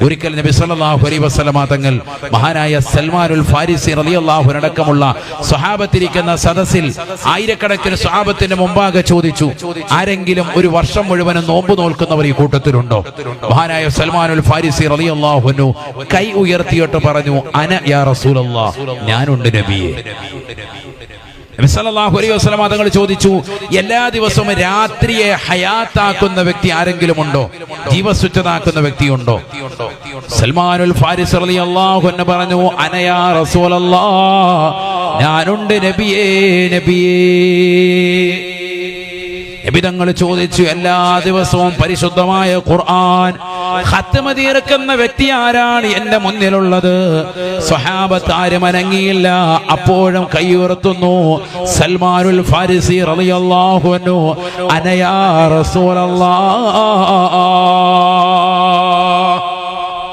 ഒരിക്കൽ നബി സല്ലല്ലാഹു അലൈഹി വസല്ലമ തങ്ങൾ മഹാനായ സൽമാനുൽ ഫാരിസി റളിയല്ലാഹു അടക്കമുള്ള സ്വഹാബത്തിരിക്കുന്ന സദസ്സിൽ ആയിരക്കണക്കിന് സ്വഹാബത്തിന്റെ മുമ്പാകെ ചോദിച്ചു ആരെങ്കിലും ഒരു വർഷം മുഴുവനും നോമ്പ് നോൽക്കുന്നവർ ഈ കൂട്ടത്തിലുണ്ടോ? മഹാനായ സൽമാനുൽ ഫാരിസി റളിയല്ലാഹു അൻഹു കൈ ഉയർത്തിയിട്ട് പറഞ്ഞു അന യാ റസൂലല്ലാഹ് ഞാനുണ്ട് നബിയെ. നബി സല്ലല്ലാഹു അലൈഹി വസല്ലമ തങ്ങൾ ചോദിച്ചു എല്ലാ ദിവസവും രാത്രിയെ ഹയാത്താക്കുന്ന വ്യക്തി ആരെങ്കിലും ഉണ്ടോ ജീവസ്വച്ഛതാക്കുന്ന വ്യക്തിയുണ്ടോ? സൽമാനുൽ ഫാരിസ് റളിയല്ലാഹു അൻഹു പറഞ്ഞു അനയാ റസൂലല്ലാഹ് ഞാനുണ്ട് നബിയേ നബിയേ. നബി തങ്ങൾ ചോദിച്ചു എല്ലാ ദിവസവും പരിശുദ്ധമായ ഖുർആൻ തീർക്കുന്ന വ്യക്തി ആരാണ്? എന്റെ മുന്നിലുള്ളത്. സ്വഹാബത്ത് ആരും അനങ്ങിയില്ല അപ്പോഴും കൈയുയർത്തുന്നു. സൽമാനുൽ ഫാരിസി റളിയല്ലാഹു അൻഹു. അനയാ റസൂലല്ലാഹ്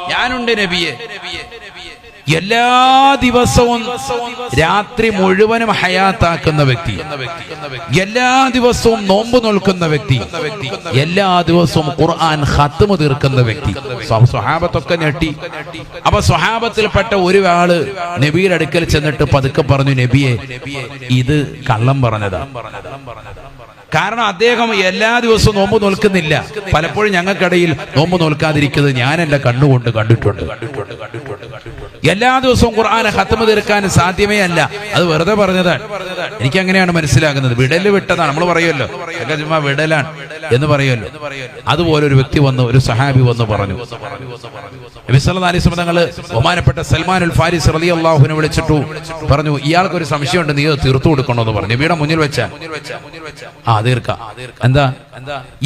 ഞാനുണ്ട് നബിയെ. എല്ലാ ദിവസവും രാത്രി മുഴുവനും ഹയാത്താക്കുന്ന വ്യക്തി. എല്ലാ ദിവസവും നോമ്പ് നോൽക്കുന്ന വ്യക്തി. എല്ലാ ദിവസവും ഖുർആൻ ഖത്മ തീർക്കുന്ന വ്യക്തി. സ്വഹാബത്തൊക്കെ ഞെട്ടി. അപ്പൊ സ്വഹാബത്തിൽപ്പെട്ട ഒരു ആൾ നബിയുടെ അടുക്കൽ ചെന്നിട്ട് പതുക്കെ പറഞ്ഞു നബിയെ ഇത് കള്ളം പറഞ്ഞതാ. കാരണം അദ്ദേഹം എല്ലാ ദിവസവും നോമ്പ് നോൽക്കുന്നില്ല. പലപ്പോഴും ഞങ്ങൾക്കിടയിൽ നോമ്പ് നോൽക്കാതിരിക്കുന്നത് ഞാൻ എന്റെ കണ്ണുകൊണ്ട് കണ്ടിട്ടുണ്ട്. എല്ലാ ദിവസവും ഖുർആാനെ ഹത്തമ തീർക്കാൻ സാധ്യമേ അല്ല. അത് വെറുതെ പറഞ്ഞതാണ്. എനിക്ക് അങ്ങനെയാണ് മനസ്സിലാകുന്നത്. വിടൽ വിട്ടതാണ്. നമ്മൾ പറയുമല്ലോ. വിടലാണ് എന്ന് പറയുമല്ലോ. അതുപോലെ ഒരു വ്യക്തി വന്നു ഒരു സഹാബി വന്നു പറഞ്ഞു. നബി ബഹുമാനപ്പെട്ട അലൈഹി ഉൽ ഫാരിസ് റളിയല്ലാഹുവിനെ വിളിച്ചിട്ടു. പറഞ്ഞു ഇയാൾക്ക് ഒരു സംശയമുണ്ട്. നീ അത് തീർത്തു കൊടുക്കണോന്ന് പറഞ്ഞു. നബിയുടെ മുന്നിൽ വെച്ച. ആ തീർക്കാം. എന്താ?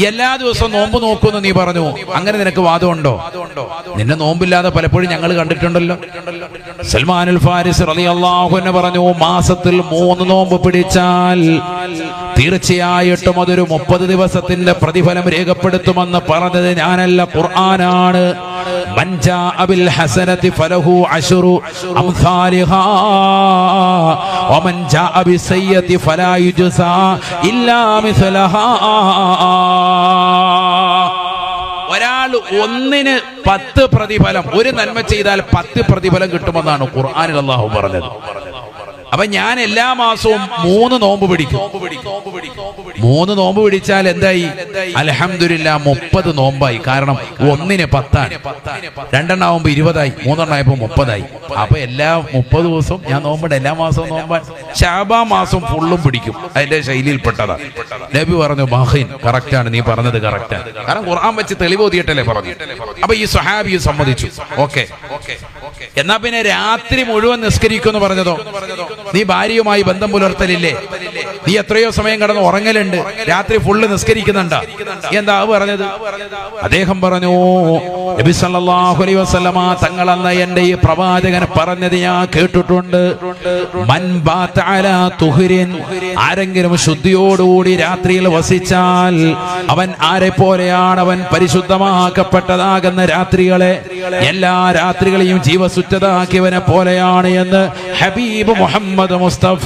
എല്ലാ ദിവസവും നോമ്പ് നോക്കുമെന്ന് നീ പറഞ്ഞു. അങ്ങനെ നിനക്ക് വാദമുണ്ടോ? നിന്നെ നോമ്പില്ലാതെ പലപ്പോഴും ഞങ്ങൾ കണ്ടിട്ടുണ്ടല്ലോ. സൽമാനുൽ ഫാരിസ് റലി അൻഹു പറഞ്ഞു മാസത്തിൽ മൂന്ന് നോമ്പ് നോമ്പ് പിടിച്ചാൽ തീർച്ചയായിട്ടും അതൊരു മുപ്പത് ദിവസത്തിന്റെ പ്രതിഫലം രേഖപ്പെടുത്തുമെന്ന് പറഞ്ഞത് ഞാനല്ല ഖുർആനാണ്. ഒരാൾ ഒന്നിന് പത്ത് പ്രതിഫലം ഒരു നന്മ ചെയ്താൽ പത്ത് പ്രതിഫലം കിട്ടുമെന്നാണ് ഖുർആാനിൽ അള്ളാഹു പറഞ്ഞത്. അപ്പൊ ഞാൻ എല്ലാ മാസവും മൂന്ന് നോമ്പ് പിടിക്കും. മൂന്ന് നോമ്പ് പിടിച്ചാൽ എന്തായി? അലഹമില്ല മുപ്പത് നോമ്പായി. കാരണം ഒന്നിന് പത്താണ്. രണ്ടെണ്ണാവുമ്പോ ഇരുപതായി. മൂന്നെണ്ണായപ്പോ മുപ്പതായി. അപ്പൊ എല്ലാ മുപ്പത് ദിവസവും ഞാൻ നോമ്പുണ്ട്. എല്ലാ മാസവും നോമ്പാൻ ശാബാ മാസം ഫുള്ളും പിടിക്കും. അതിന്റെ ശൈലിയിൽപ്പെട്ടതാ. നബി പറഞ്ഞു മഹിൻ കറക്റ്റാണ് നീ പറഞ്ഞത് കറക്റ്റാണ് കാരണം ഖുർആൻ വെച്ച് തെളിവ് ഓതിയിട്ടല്ലേ പറഞ്ഞു. അപ്പൊ ഈ സഹാബി സമ്മതിച്ചു. ഓക്കെ. എന്നാ പിന്നെ രാത്രി മുഴുവൻ നിസ്കരിക്കുമെന്ന് പറഞ്ഞതോ? നീ ഭാര്യയുമായി ബന്ധം പുലർത്തലില്ലേ? നീ എത്രയോ സമയം കിടന്ന് ഉറങ്ങലുണ്ട്. രാത്രി ഫുള്ള് നിസ്കരിക്കുന്നുണ്ട്? എന്താ പറഞ്ഞത്? അദ്ദേഹം പറഞ്ഞു നബി സല്ലല്ലാഹു അലൈഹി വസല്ലമ തങ്ങൾ അന്ന് എന്റെ ഈ പ്രവാചകൻ പറഞ്ഞത് ഞാൻ കേട്ടിട്ടുണ്ട്. ആരെങ്കിലും ശുദ്ധിയോടുകൂടി രാത്രിയിൽ വസിച്ചാൽ അവൻ ആരെ പോലെയാണ് അവൻ പരിശുദ്ധമാക്കപ്പെട്ടതാകുന്ന രാത്രികളെ. എല്ലാ രാത്രികളെയും ജീവസുറ്റതാക്കിയവനെ പോലെയാണ് എന്ന് ഹബീബ് മുഹമ്മദ് മുസ്തഫ.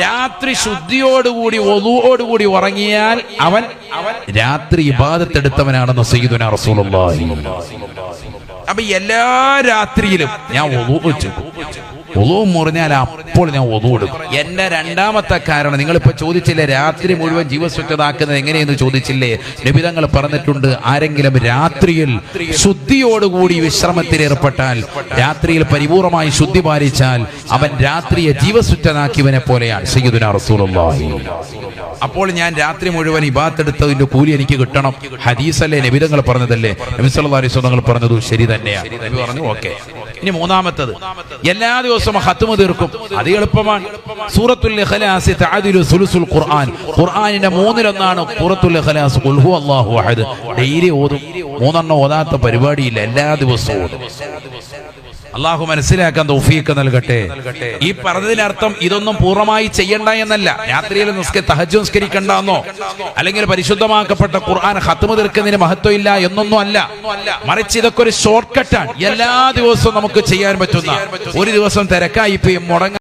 രാത്രി ശുദ്ധിയോടുകൂടി ഒതുവോടുകൂടി ഉറങ്ങിയാൽ അവൻ അവൻ രാത്രി ഇബാദത്തെടുത്തവനാണെന്ന് സയ്യിദുന റസൂലുള്ളാഹി. അപ്പൊ എല്ലാ രാത്രിയിലും ഞാൻ ഒതു വെച്ചു ഒതു മുറിഞ്ഞാൽ അപ്പോൾ ഞാൻ ഒതു എന്റെ രണ്ടാമത്തെ കാരണം നിങ്ങളിപ്പോ ചോദിച്ചില്ലേ രാത്രി മുഴുവൻ ജീവസ്വച്ഛതാക്കുന്നത് എങ്ങനെയെന്ന് ചോദിച്ചില്ലേ? നിബിതങ്ങൾ പറഞ്ഞിട്ടുണ്ട് ആരെങ്കിലും രാത്രിയിൽ ശുദ്ധിയോടുകൂടി വിശ്രമത്തിൽ ഏർപ്പെട്ടാൽ രാത്രിയിൽ പരിപൂർണമായി ശുദ്ധി പാലിച്ചാൽ അവൻ രാത്രിയെ ജീവസ്വച്ഛനാക്കിയവനെ പോലെയാണ്. സയ്യിദുന റസൂലുള്ളാഹി. അപ്പോൾ ഞാൻ രാത്രി മുഴുവൻ ഇബാത്തെടുത്തതിന്റെ കൂലി എനിക്ക് കിട്ടണം. ഹദീസല്ലേ നബിതങ്ങൾ പറഞ്ഞതല്ലേ? നബി സല്ലല്ലാഹു അലൈഹി വസല്ലം തങ്ങൾ പറഞ്ഞത് ശരി തന്നെയാണ് പറഞ്ഞു ഓക്കെ. ഇനി മൂന്നാമത്തത് എല്ലാ ദിവസവും ഹത്തുമ തീർക്കും. അത് എളുപ്പമാണ്. സൂറത്തുൽ സുലുസുൽ ഖുർആൻ. ഖുർആാനിന്റെ മൂന്നിലൊന്നാണ് സൂറത്തുൽ അഹദ്. ഡെയിലി ഓതും. മൂന്നെണ്ണം ഓതാത്ത പരിപാടിയില്ല എല്ലാ ദിവസവും ഓതും. അള്ളാഹു മനസ്സിലാക്കാൻ തൗഫീക്ക് നൽകട്ടെ. ഈ പറഞ്ഞതിനർത്ഥം ഇതൊന്നും പൂർണമായി ചെയ്യണ്ട എന്നല്ല. രാത്രിയിൽ നിസ്ക തഹജ് നിസ്കരിക്കണ്ട എന്നോ അല്ലെങ്കിൽ പരിശുദ്ധമാക്കപ്പെട്ട ഖുർആൻ ഹത്തുമ തീർക്കുന്നതിന് മഹത്വം ഇല്ല എന്നൊന്നും അല്ല. മറിച്ച് ഇതൊക്കെ ഒരു ഷോർട്ട് കട്ടാണ് എല്ലാ ദിവസവും നമുക്ക് ചെയ്യാൻ പറ്റുന്ന. ഒരു ദിവസം തിരക്കായി മുടങ്ങ